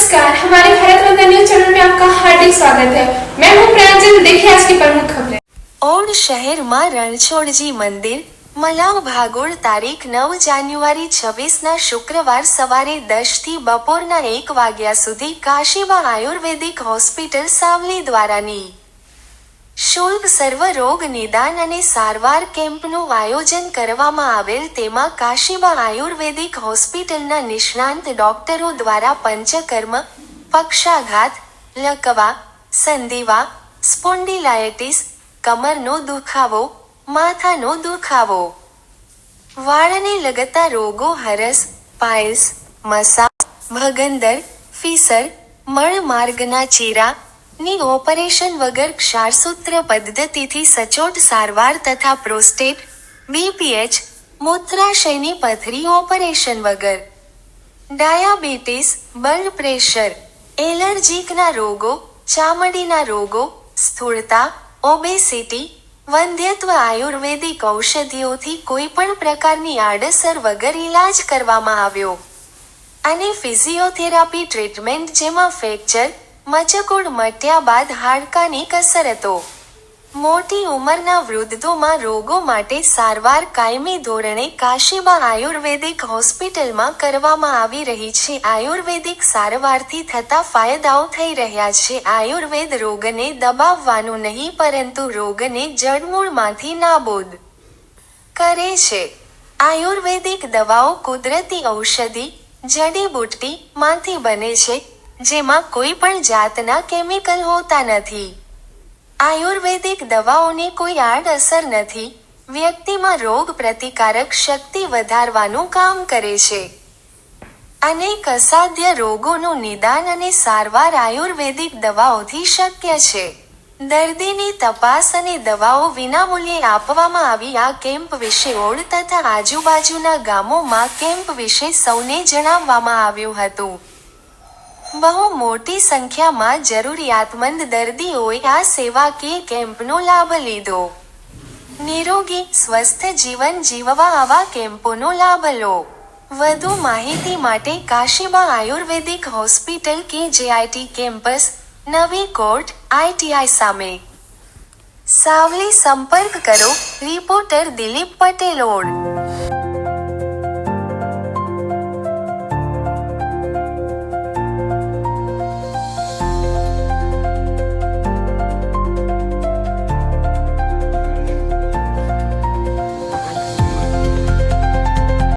नमस्कार हमारे Bharat Ratna news channel में आपका हार्दिक स्वागत है मैं हूं प्रांजल देखिए आज की प्रमुख खबरें ઓડ શહેરમાં રણછોડજી મંદિર મલાવ ભાગોળ તારીખ નવ જાન્યુઆરી છવ્વીસના શુક્રવાર સવારે દસથી બપોરના એક વાગ્યા સુધી કાશીબા આયુર્વેદિક હોસ્પિટલ સાવલી દ્વારાની શુલ્ક સર્વ રોગ નિદાન અને સારવાર કેમ્પનું આયોજન કરવામાં આવેલ તેમાં કાશીબા આયુર્વેદિક હોસ્પિટલના નિષ્ણાંત ડોક્ટરો દ્વારા પંચકર્મ, પક્ષાઘાત, લકવા, સંધિવા સ્પોન્ડિલાયટિસ કમરનો દુખાવો, માથાનો દુખાવો. વાળને લગતા રોગો હરસ, પાયલ્સ, મસા, ભગંદર, ફીસર મળમાર્ગના ચીરા ની ઓપરેશન વગર ક્ષારસૂત્ર પદ્ધતિથી સચોટ સારવાર તથા પ્રોસ્ટેટ બીપીએચ મૂત્રાશયની પથરી ઓપરેશન વગર. ડાયાબિટીસ બ્લડ પ્રેશર એલર્જીકના રોગો, ચામડીના રોગો, સ્થૂળતા ઓબેસિટી વંધ્યત્વ આયુર્વેદિક ઔષધિઓથી કોઈ પણ પ્રકારની આડઅસર વગર ઈલાજ કરવામાં આવ્યો. અને ફિઝિયોથેરાપી ટ્રીટમેન્ટ જેમાં ફ્રેક્ચર મચકોડ મટ્યા બાદ હાડકાની કસરતો. મોટી ઉંમરના વૃદ્ધોમાં રોગો માટે સારવાર કાયમી ધોરણે કાશીબા આયુર્વેદિક હોસ્પિટલમાં કરવામાં આવી રહી છે. આયુર્વેદિક સારવારથી થતા ફાયદાઓ થઈ રહ્યા છે. આયુર્વેદ રોગને દબાવવાનું નહીં, પરંતુ રોગને જડમૂળમાંથી નાબૂદ કરે છે. આયુર્વેદિક દવાઓ કુદરતી ઔષધિ, જડીબુટ્ટી માંથી બને છે. જેમાં કોઈ પણ જાતના કેમિકલ હોતા નથી. આયુર્વેદિક દવાઓની કોઈ આડઅસર નથી. વ્યક્તિમાં રોગ પ્રતિકારક શક્તિ વધારવાનું કામ કરે છે. અનેક અસાધ્ય રોગોનું નિદાન અને સારવાર આયુર્વેદિક દવાઓથી શક્ય છે. દર્દીની તપાસ અને દવાઓ વિનામૂલ્યે આપવામાં આવી આ કેમ્પ વિશે ઓળ તથા આજુબાજુના ગામોમાં કેમ્પ વિશે સૌને જણાવવામાં આવ્યું હતું. બહુ મોટી સંખ્યામાં જરૂરિયાતમંદ દર્દીઓએ આ સેવાકીય કેમ્પનો લાભ લીધો. નિરોગી, સ્વસ્થ જીવન જીવવા આવા કેમ્પોનો લાભ લો. વધુ માહિતી માટે કાશીબા આયુર્વેદિક હોસ્પિટલ કે જેઆઈટી કેમ્પસ, નવી કોર્ટ આઈટીઆઈ સામે. સાવલી સંપર્ક કરો, રિપોર્ટર દિલીપ પટેલ